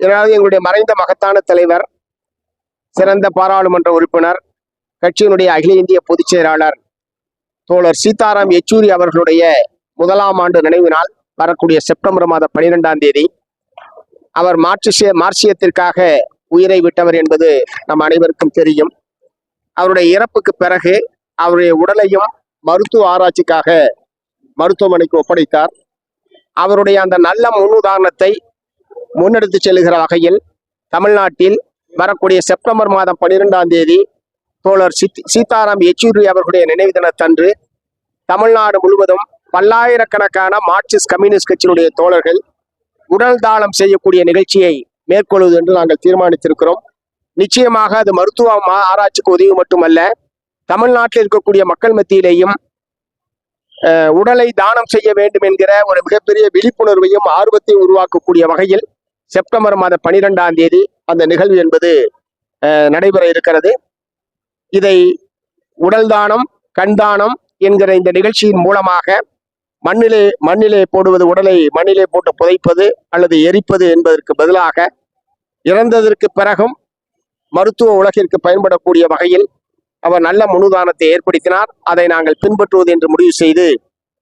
இதனால் எங்களுடைய மறைந்த மகத்தான தலைவர் சிறந்த பாராளுமன்ற உறுப்பினர் கட்சியினுடைய அகில இந்திய பொதுச் செயலாளர் தோழர் சீதாராம் யெச்சூரி அவர்களுடைய முதலாம் ஆண்டு நினைவு நாள் வரக்கூடிய செப்டம்பர் மாதம் பனிரெண்டாம் தேதி. அவர் மார்க்சிய மார்க்சியத்திற்காக உயிரை விட்டவர் என்பது நம் அனைவருக்கும் தெரியும். அவருடைய இறப்புக்கு பிறகு அவருடைய உடலையும் மருத்துவ ஆராய்ச்சிக்காக மருத்துவமனைக்கு ஒப்படைத்தார். அவருடைய அந்த நல்ல முன்னுதாரணத்தை முன்னெடுத்து செல்லுகிற வகையில் தமிழ்நாட்டில் வரக்கூடிய செப்டம்பர் மாதம் பன்னிரெண்டாம் தேதி தோழர் சித் சீதாராம் யெச்சூரி அவர்களுடைய நினைவு தினத்தன்று தமிழ்நாடு முழுவதும் பல்லாயிரக்கணக்கான மார்க்சிஸ்ட் கம்யூனிஸ்ட் கட்சியினுடைய தோழர்கள் உடல் தானம் செய்யக்கூடிய நிகழ்ச்சியை மேற்கொள்வது என்று நாங்கள் தீர்மானித்திருக்கிறோம். நிச்சயமாக அது மருத்துவ ஆராய்ச்சிக்கு உதவி மட்டுமல்ல தமிழ்நாட்டில் இருக்கக்கூடிய மக்கள் மத்தியிலேயும் உடலை தானம் செய்ய வேண்டும் என்கிற ஒரு மிகப்பெரிய விழிப்புணர்வையும் ஆர்வத்தையும் உருவாக்கக்கூடிய வகையில் செப்டம்பர் மாதம் பனிரெண்டாம் தேதி அந்த நிகழ்வு என்பது நடைபெற இருக்கிறது. இதை உடல் தானம் கண் தானம் என்கிற இந்த நிகழ்ச்சியின் மூலமாக மண்ணிலே மண்ணிலே போடுவது உடலை மண்ணிலே போட்டு புதைப்பது அல்லது எரிப்பது என்பதற்கு பதிலாக இறந்ததற்கு பிறகும் மருத்துவ உலகிற்கு பயன்படக்கூடிய வகையில் அவர் நல்ல முனுதானத்தை ஏற்படுத்தினார். அதை நாங்கள் பின்பற்றுவது என்று முடிவு செய்து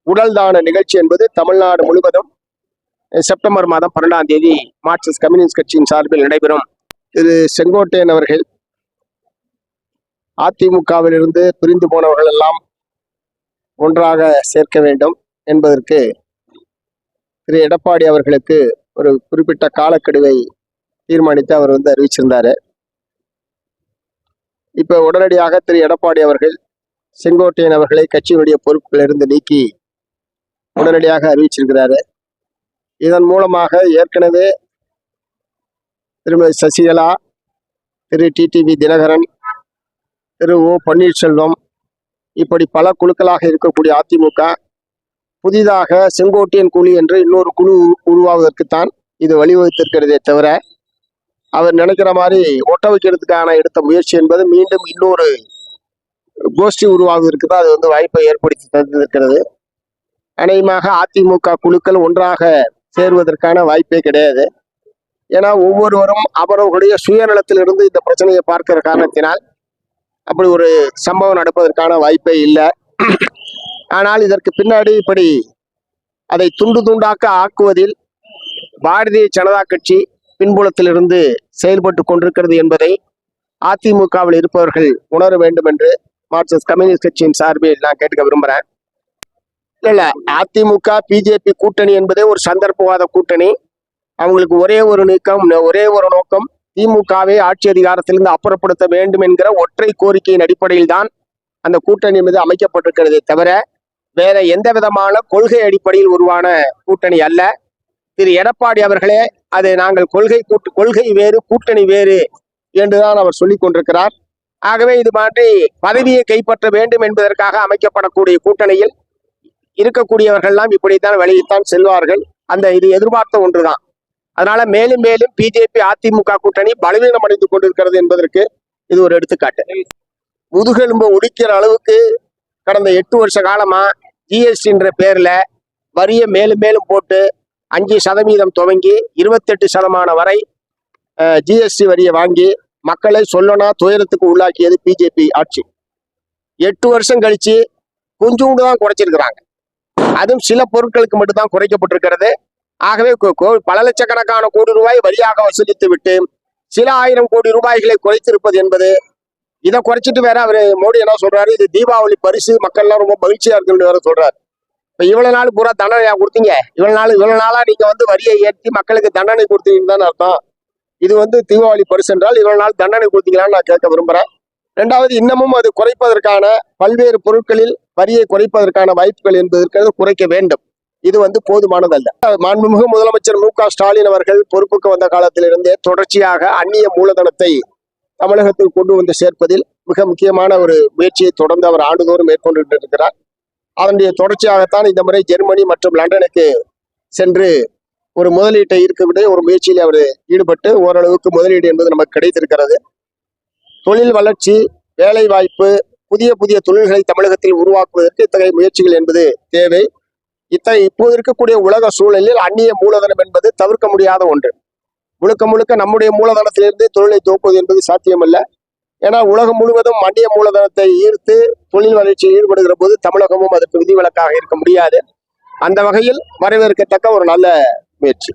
உடல் தான நிகழ்ச்சி என்பது தமிழ்நாடு முழுவதும் செப்டம்பர் மாதம் பன்னெண்டாம் தேதி மார்க்சிஸ்ட் கம்யூனிஸ்ட் கட்சியின் சார்பில் நடைபெறும் திரு செங்கோட்டையன் அவர்கள் அதிமுகவிலிருந்து பிரிந்து போனவர்கள் எல்லாம் ஒன்றாக சேர்க்க வேண்டும் என்பதற்கு திரு எடப்பாடி அவர்களுக்கு ஒரு குறிப்பிட்ட காலக்கெடுவை தீர்மானித்து அவர் வந்து அறிவிச்சிருந்தாரு. இப்போ உடனடியாக திரு எடப்பாடி அவர்கள் செங்கோட்டையன் அவர்களை கட்சியினுடைய பொறுப்பிலிருந்து நீக்கி உடனடியாக அறிவிச்சிருக்கிறாரு. இதன் மூலமாக ஏற்கனவே திருமதி சசிகலா திரு டிடிவி தினகரன் திரு ஓ பன்னீர்செல்வம் இப்படி பல குழுக்களாக இருக்கக்கூடிய அதிமுக புதிதாக செங்கோட்டையன் குழு என்று இன்னொரு குழு உருவாவதற்குத்தான் இது வழிவகுத்திருக்கிறதே தவிர அவர் நினைக்கிற மாதிரி ஒட்ட வைக்கிறதுக்கான எடுத்த முயற்சி என்பது மீண்டும் இன்னொரு கோஷ்டி உருவாவதற்கு தான் அது வந்து வாய்ப்பை ஏற்படுத்தி தந்திருக்கிறது. அநேகமாக அதிமுக குழுக்கள் ஒன்றாக சேருவதற்கான வாய்ப்பே கிடையாது. ஏன்னா ஒவ்வொருவரும் அவர்களுடைய சுயநலத்திலிருந்து இந்த பிரச்சனையை பார்க்கிற காரணத்தினால் அப்படி ஒரு சம்பவம் நடப்பதற்கான வாய்ப்பே இல்லை. ஆனால் இதற்கு பின்னாடி இப்படி அதை துண்டு துண்டாக்க ஆக்குவதில் பாரதிய ஜனதா கட்சி பின்புலத்திலிருந்து செயல்பட்டு கொண்டிருக்கிறது என்பதை அதிமுகவில் இருப்பவர்கள் உணர வேண்டும் என்று மார்க்சிஸ்ட் கம்யூனிஸ்ட் கட்சியின் சார்பில் நான் கேட்க விரும்புகிறேன் இல்ல இல்ல. அதிமுக பிஜேபி கூட்டணி என்பதே ஒரு சந்தர்ப்பவாத கூட்டணி. அவங்களுக்கு ஒரே ஒரு நீக்கம் ஒரே ஒரு நோக்கம் திமுகவை ஆட்சி அதிகாரத்திலிருந்து அப்புறப்படுத்த வேண்டும் என்கிற ஒற்றை கோரிக்கையின் அடிப்படையில் தான் அந்த கூட்டணி மீது அமைக்கப்பட்டிருக்கிறதே தவிர வேற எந்த விதமான கொள்கை அடிப்படையில் உருவான கூட்டணி அல்ல. திரு. எடப்பாடி அவர்களே அதை நாங்கள் கொள்கை கூட்டு கொள்கை வேறு கூட்டணி வேறு என்றுதான் அவர் சொல்லிக் கொண்டிருக்கிறார். ஆகவே இது மாதிரி பதவியை கைப்பற்ற வேண்டும் என்பதற்காக அமைக்கப்படக்கூடிய கூட்டணியில் இருக்கக்கூடியவர்கள்லாம் இப்படித்தான் வெளியில்தான் செல்வார்கள். அந்த இது எதிர்பார்த்த ஒன்றுதான். அதனால மேலும் மேலும் பிஜேபி அதிமுக கூட்டணி பலவீனம் அடைந்து கொண்டிருக்கிறது என்பதற்கு இது ஒரு எடுத்துக்காட்டு. முதுகெலும்பு ஒடிக்கிற அளவுக்கு கடந்த எட்டு வருஷ காலமா ஜிஎஸ்டின்ற பேர்ல வரியை மேலும் மேலும் போட்டு அஞ்சு சதவீதம் துவங்கி இருபத்தெட்டு சதமானம் வரை ஜிஎஸ்டி வரியை வாங்கி மக்களை சொல்லனா துயரத்துக்கு உள்ளாக்கியது பிஜேபி ஆட்சி. எட்டு வருஷம் கழிச்சு கொஞ்சோண்டு தான் குறைச்சிருக்கிறாங்க. அதுவும் சில பொருட்களுக்கு மட்டும்தான் குறைக்கப்பட்டிருக்கிறது. ஆகவே பல லட்சக்கணக்கான கோடி ரூபாய் வரியாக வசூலித்து விட்டு சில ஆயிரம் கோடி ரூபாய்களை குறைத்திருப்பது என்பது இதை குறைச்சிட்டு வேற அவர் மோடி என்ன சொல்றாரு? இது தீபாவளி பரிசு மக்கள்லாம் ரொம்ப மகிழ்ச்சியா இருக்குன்னு வேற சொல்றாரு. இப்ப இவ்வளவு நாள் பூரா தண்டனை கொடுத்தீங்க? இவ்வளவு நாள் இவ்வளவு நாளா நீங்க வந்து வரியை ஏற்றி மக்களுக்கு தண்டனை கொடுத்தீங்கன்னு தான் அர்த்தம். இது வந்து தீபாவளி பரிசு என்றால் இவ்வளவு நாள் தண்டனை கொடுத்தீங்களான்னு நான் கேட்க விரும்புறேன். ரெண்டாவது இன்னமும் அது குறைப்பதற்கான பல்வேறு பொருட்களில் வரியை குறைப்பதற்கான வாய்ப்புகள் என்பது இருக்கிறது குறைக்க வேண்டும். இது வந்து போதுமானதல்ல. மாண்புமிகு முதலமைச்சர் மு க ஸ்டாலின் அவர்கள் பொறுப்புக்கு வந்த காலத்திலிருந்தே தொடர்ச்சியாக அந்நிய மூலதனத்தை தமிழகத்தில் கொண்டு வந்து சேர்ப்பதில் மிக முக்கியமான ஒரு முயற்சியை தொடர்ந்து அவர் ஆண்டுதோறும் மேற்கொண்டு இருக்கிறார். அதனுடைய தொடர்ச்சியாகத்தான் இந்த முறை ஜெர்மனி மற்றும் லண்டனுக்கு சென்று ஒரு முதலீட்டை இருக்கக்கூடிய ஒரு முயற்சியில் அவர் ஈடுபட்டு ஓரளவுக்கு முதலீடு என்பது நமக்கு கிடைத்திருக்கிறது. தொழில் வளர்ச்சி வேலை வாய்ப்பு புதிய புதிய தொழில்களை தமிழகத்தில் உருவாக்குவதற்கு இத்தகைய முயற்சிகள் என்பது தேவை. இத்தகைய இப்போது இருக்கக்கூடிய உலக சூழலில் அந்நிய மூலதனம் என்பது தவிர்க்க முடியாத ஒன்று. முழுக்க முழுக்க நம்முடைய மூலதனத்திலிருந்து தொழிலை துவக்குவது என்பது சாத்தியமல்ல. ஏன்னா உலகம் முழுவதும் அந்நிய மூலதனத்தை ஈர்த்து தொழில் வளர்ச்சியில் ஈடுபடுகிற போது தமிழகமும் அதற்கு விதிவிலக்காக இருக்க முடியாது. அந்த வகையில் வரவேற்கத்தக்க ஒரு நல்ல முயற்சி.